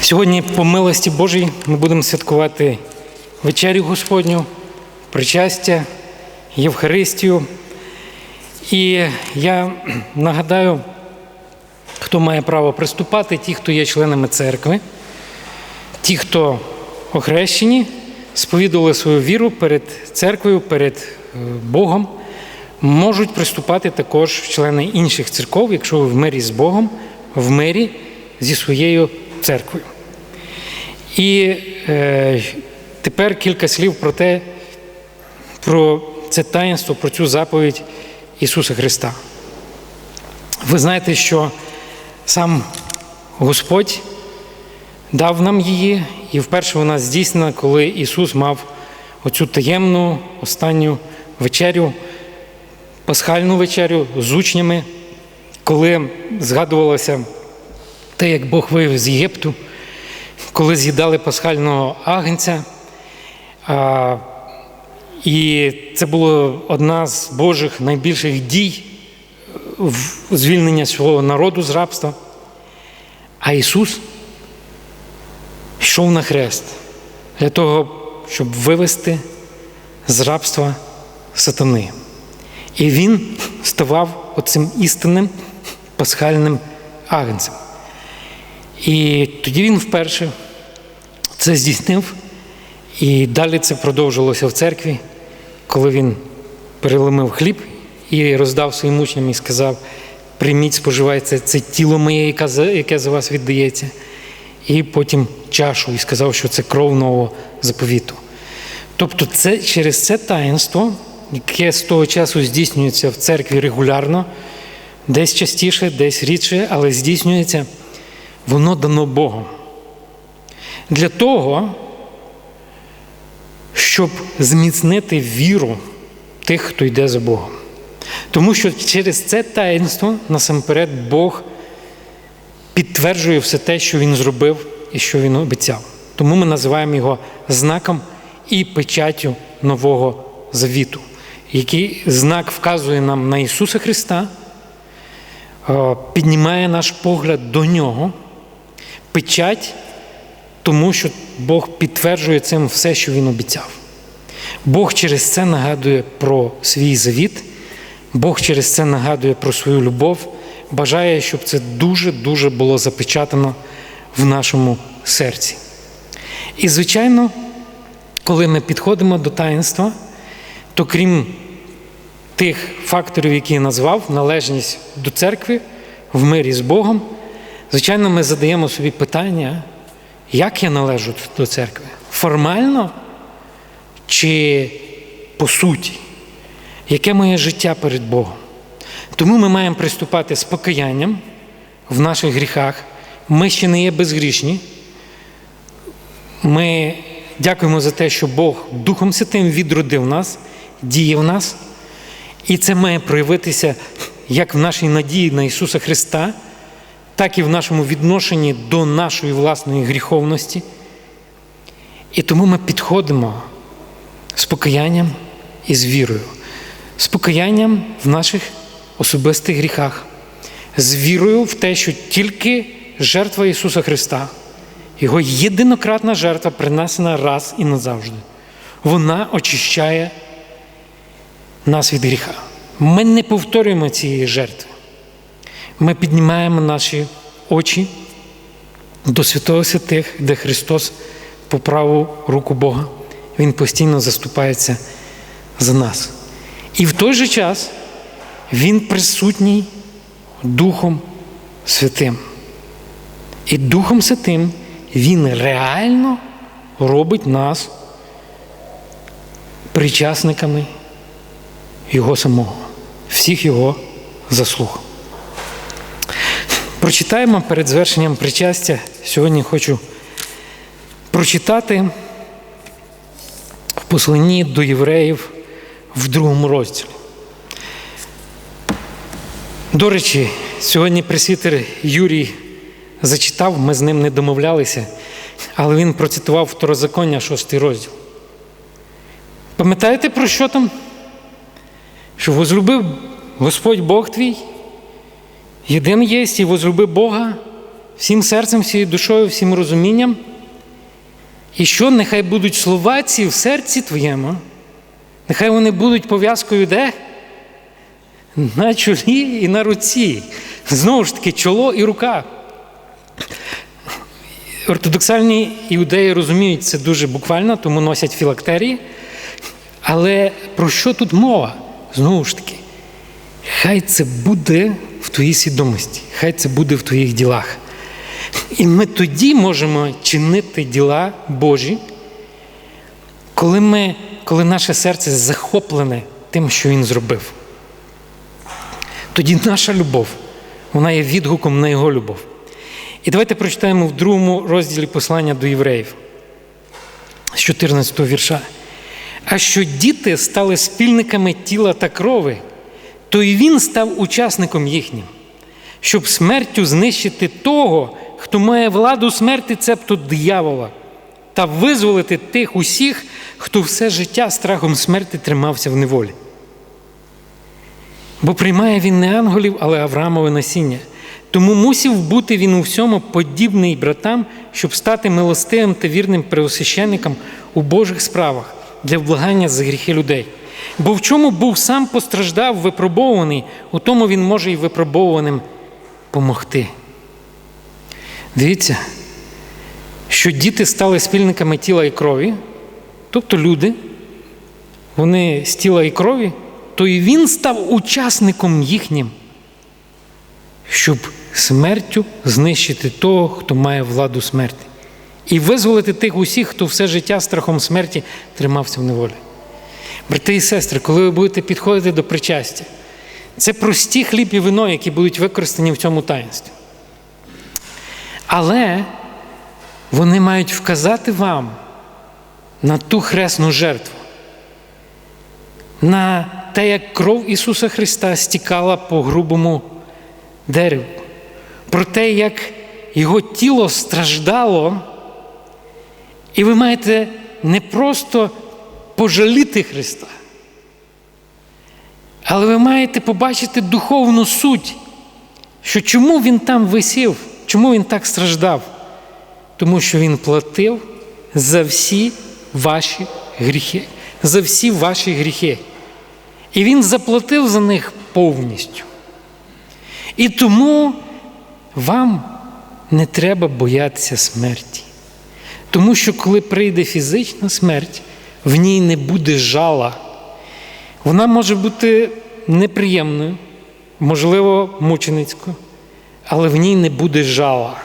Сьогодні, по милості Божій, ми будемо святкувати вечерю Господню, причастя, Євхаристію. І я нагадаю, хто має право приступати, ті, хто є членами церкви, ті, хто охрещені, сповідували свою віру перед церквою, перед е, Богом, можуть приступати також члени інших церков, якщо ви в мирі з Богом, в мирі зі своєю церквою. І е, тепер кілька слів про те, про це таїнство, про цю заповідь Ісуса Христа. Ви знаєте, що сам Господь дав нам її, і вперше вона здійснена, коли Ісус мав оцю таємну останню вечерю, пасхальну вечерю з учнями, коли згадувалося те, як Бог вивів з Єгипту, коли з'їдали пасхального агнця. А, і це була одна з Божих найбільших дій звільнення свого народу з рабства. А Ісус йшов на хрест для того, щоб вивести з рабства сатани. І Він ставав оцим істинним пасхальним агнцем. І тоді він вперше це здійснив, і далі це продовжилося в церкві, коли він переломив хліб і роздав своїм учням і сказав: прийміть, споживайте це тіло моє, яке за вас віддається. І потім чашу і сказав, що це кров нового заповіту. Тобто, це через це таїнство, яке з того часу здійснюється в церкві регулярно, десь частіше, десь рідше, але здійснюється, воно дано Богом. Для того, щоб зміцнити віру тих, хто йде за Богом. Тому що через це таїнство насамперед Бог підтверджує все те, що Він зробив і що Він обіцяв. Тому ми називаємо його знаком і печаттю Нового Завіту, який знак вказує нам на Ісуса Христа, піднімає наш погляд до Нього, печать, тому що Бог підтверджує цим все, що Він обіцяв. Бог через це нагадує про свій завіт, Бог через це нагадує про свою любов, бажає, щоб це дуже-дуже було запечатано в нашому серці. І, звичайно, коли ми підходимо до таїнства, то крім тих факторів, які я назвав, належність до церкви в мирі з Богом, звичайно, ми задаємо собі питання, як я належу до церкви? Формально чи по суті? Яке моє життя перед Богом? Тому ми маємо приступати з покаянням в наших гріхах. Ми ще не є безгрішні. Ми дякуємо за те, що Бог Духом Святим відродив нас, діє в нас. І це має проявитися як в нашій надії на Ісуса Христа, так і в нашому відношенні до нашої власної гріховності. І тому ми підходимо з покаянням і з вірою, з покаянням в наших особистих гріхах, з вірою в те, що тільки жертва Ісуса Христа, Його єдинократна жертва принесена раз і назавжди. Вона очищає нас від гріха. Ми не повторюємо цієї жертви. Ми піднімаємо наші очі до святого святих, де Христос по праву руку Бога. Він постійно заступається за нас. І в той же час Він присутній Духом Святим. І Духом Святим Він реально робить нас причасниками Його самого, всіх Його заслуг. Прочитаємо перед звершенням причастя. Сьогодні хочу прочитати в посланні до євреїв в другому розділі. До речі, сьогодні пресвітер Юрій зачитав, ми з ним не домовлялися, але він процитував второзаконня, шостий розділ. Пам'ятаєте, про що там? Що возлюбив Господь Бог твій, єдин єсть і возлюби Бога всім серцем, всією душою, всім розумінням. І що нехай будуть слова ці в серці твоєму, нехай вони будуть пов'язкою де? На чолі і на руці. Знову ж таки, чоло і рука. Ортодоксальні іудеї розуміють це дуже буквально, тому носять філактерії. Але про що тут мова? Знову ж таки, хай це буде в твоїй свідомості, хай це буде в твоїх ділах. І ми тоді можемо чинити діла Божі, коли, ми, коли наше серце захоплене тим, що Він зробив. Тоді наша любов, вона є відгуком на Його любов. І давайте прочитаємо в другому розділі послання до євреїв з 14 вірша. А що діти стали спільниками тіла та крови, то і він став учасником їхнім, щоб смертю знищити того, хто має владу смерти, цебто диявола, та визволити тих усіх, хто все життя страхом смерти тримався в неволі. Бо приймає він не ангелів, але Авраамове насіння. Тому мусів бути він у всьому подібний братам, щоб стати милостивим та вірним преосвященником у Божих справах для вблагання за гріхи людей. Бо в чому був сам постраждав, випробований, у тому він може і випробованим помогти. Дивіться, що діти стали спільниками тіла і крові, тобто люди, вони з тіла і крові, то і він став учасником їхнім, щоб смертю знищити того, хто має владу смерти, і визволити тих усіх, хто все життя страхом смерті тримався в неволі. Брати і сестри, коли ви будете підходити до причастя, це прості хліб і вино, які будуть використані в цьому таїнстві. Але вони мають вказати вам на ту хресну жертву, на те, як кров Ісуса Христа стікала по грубому дереву, про те, як Його тіло страждало, і ви маєте не просто пожаліти Христа, але ви маєте побачити духовну суть, що чому Він там висів, чому Він так страждав? Тому що Він платив за всі ваші гріхи, за всі ваші гріхи. І Він заплатив за них повністю. І тому вам не треба боятися смерті. Тому що коли прийде фізична смерть, в ній не буде жала. Вона може бути неприємною, можливо, мученицькою, але в ній не буде жала.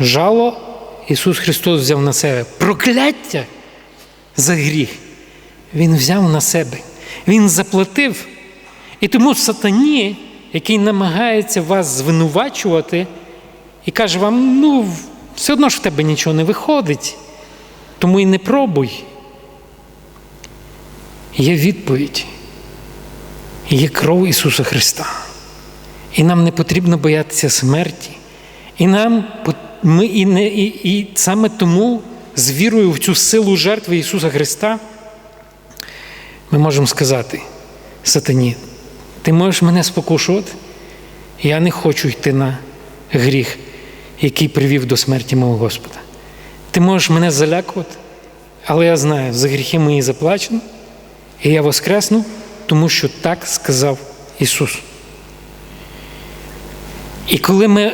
Жало Ісус Христос взяв на себе. Прокляття за гріх Він взяв на себе. Він заплатив. І тому сатані, який намагається вас звинувачувати і каже вам, ну, все одно ж в тебе нічого не виходить, тому і не пробуй. Є відповідь, є кров Ісуса Христа. І нам не потрібно боятися смерті. І нам ми і, не, і, і саме тому, з вірою в цю силу жертви Ісуса Христа, ми можемо сказати, Сатані, ти можеш мене спокушувати? Я не хочу йти на гріх, який привів до смерті мого Господа. Ти можеш мене залякувати, але я знаю, за гріхи мої заплачено, і я воскресну, тому що так сказав Ісус. І коли ми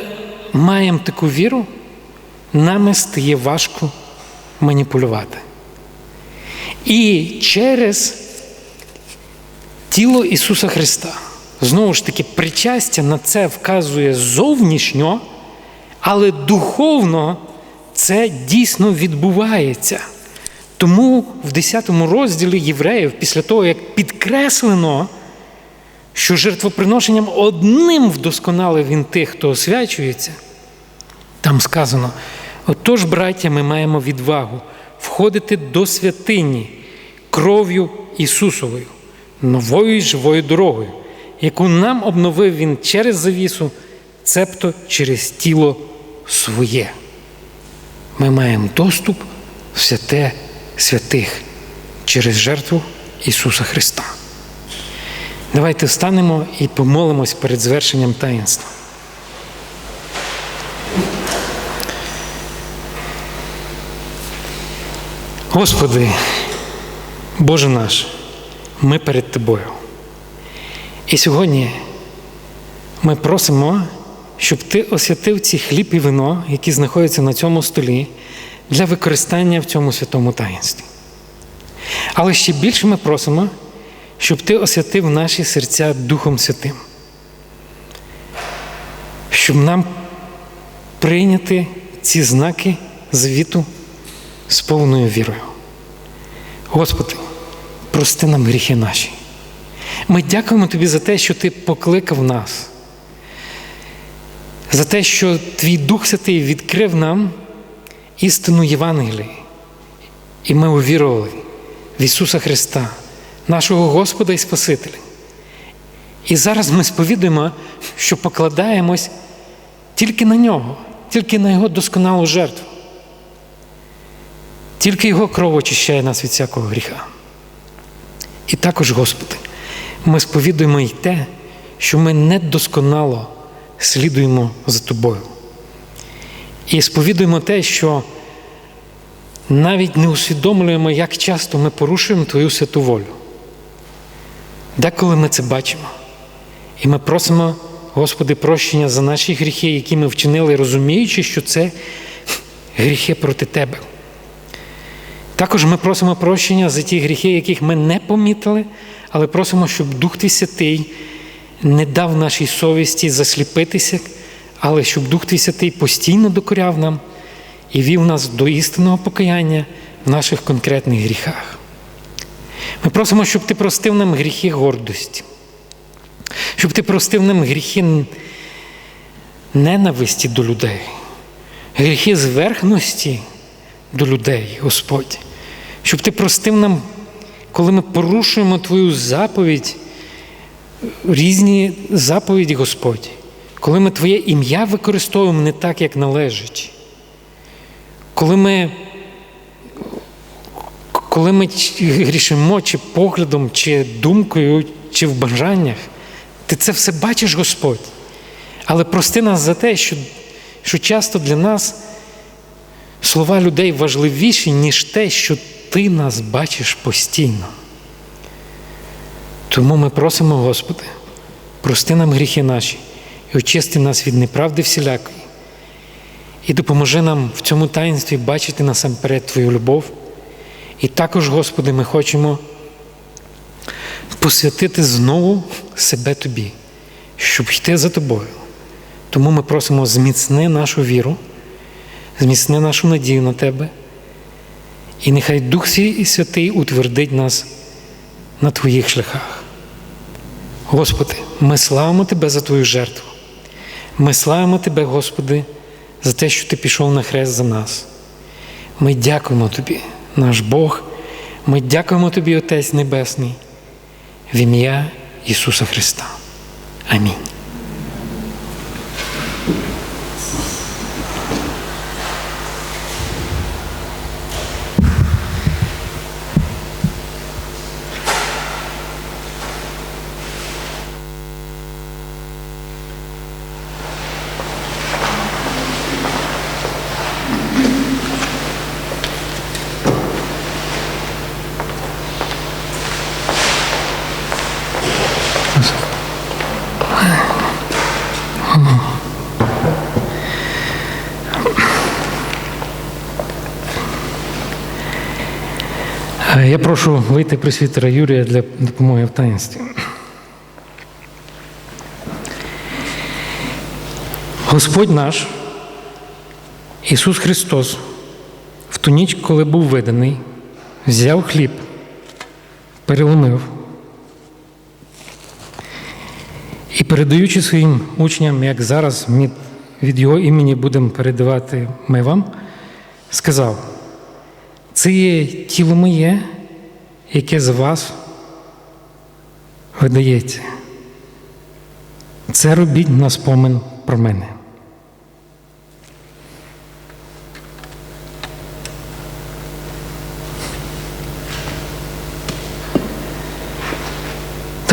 маємо таку віру, нами стає важко маніпулювати. І через тіло Ісуса Христа, знову ж таки, причастя на це вказує зовнішньо, але духовно це дійсно відбувається. Тому в 10 розділі євреїв, після того, як підкреслено, що жертвоприношенням одним вдосконалив він тих, хто освячується, там сказано: отож, браття, ми маємо відвагу входити до святині кров'ю Ісусовою, новою живою дорогою, яку нам обновив Він через завісу, цебто через тіло своє. Ми маємо доступ в святе святих через жертву Ісуса Христа. Давайте встанемо і помолимось перед звершенням таїнства. Господи, Боже наш, ми перед Тобою. І сьогодні ми просимо, щоб Ти освятив ці хліб і вино, які знаходяться на цьому столі, для використання в цьому святому таїнстві. Але ще більше ми просимо, щоб Ти освятив наші серця Духом Святим, щоб нам прийняти ці знаки звіту з повною вірою. Господи, прости нам гріхи наші. Ми дякуємо Тобі за те, що Ти покликав нас, за те, що Твій Дух Святий відкрив нам істину Євангелії. І ми увірували в Ісуса Христа, нашого Господа і Спасителя. І зараз ми сповідуємо, що покладаємось тільки на Нього, тільки на Його досконалу жертву. Тільки Його кров очищає нас від всякого гріха. І також, Господи, ми сповідуємо й те, що ми недосконало слідуємо за Тобою. І сповідуємо те, що навіть не усвідомлюємо, як часто ми порушуємо Твою святу волю. Деколи ми це бачимо. І ми просимо, Господи, прощення за наші гріхи, які ми вчинили, розуміючи, що це гріхи проти Тебе. Також ми просимо прощення за ті гріхи, яких ми не помітили, але просимо, щоб Дух Твій Святий не дав нашій совісті засліпитися, але щоб Дух Твій Святий постійно докоряв нам і вів нас до істинного покаяння в наших конкретних гріхах. Ми просимо, щоб Ти простив нам гріхи гордості, щоб Ти простив нам гріхи ненависті до людей, гріхи зверхності до людей, Господь, щоб Ти простив нам, коли ми порушуємо Твою заповідь, різні заповіді, Господь, коли ми Твоє ім'я використовуємо не так, як належить. Коли ми коли ми грішимо чи поглядом, чи думкою, чи в бажаннях, ти це все бачиш, Господь. Але прости нас за те, що, що часто для нас слова людей важливіші, ніж те, що Ти нас бачиш постійно. Тому ми просимо, Господи, прости нам гріхи наші і очисти нас від неправди всілякої. І допоможи нам в цьому таїнстві бачити насамперед Твою любов. І також, Господи, ми хочемо посвятити знову себе Тобі, щоб йти за Тобою. Тому ми просимо зміцни нашу віру, зміцни нашу надію на Тебе. І нехай Дух Свій Святий утвердить нас на Твоїх шляхах. Господи, ми славимо Тебе за Твою жертву. Ми славимо Тебе, Господи, за те, що Ти пішов на хрест за нас. Ми дякуємо Тобі, наш Бог. Ми дякуємо Тобі, Отець Небесний, в ім'я Ісуса Христа. Амінь. Я прошу вийти присвітера Юрія для допомоги в таїнстві. Господь наш, Ісус Христос, в ту ніч, коли був виданий, взяв хліб, переломив і передаючи своїм учням, як зараз ми від Його імені будемо передавати ми вам, сказав. Це є тіло моє, яке з вас видається. Це робіть на спомин про мене.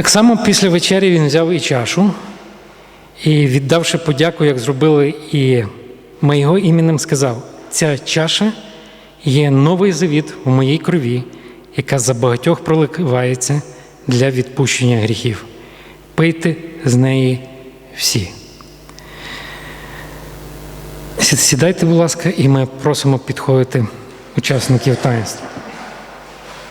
Так само після вечері він взяв і чашу і, віддавши подяку, як зробили і ми його іменем, сказав: ця чаша є новий завіт у моїй крові, яка за багатьох проливається для відпущення гріхів. Пийте з неї всі. Сідайте, будь ласка, і ми просимо підходити учасників таїнства.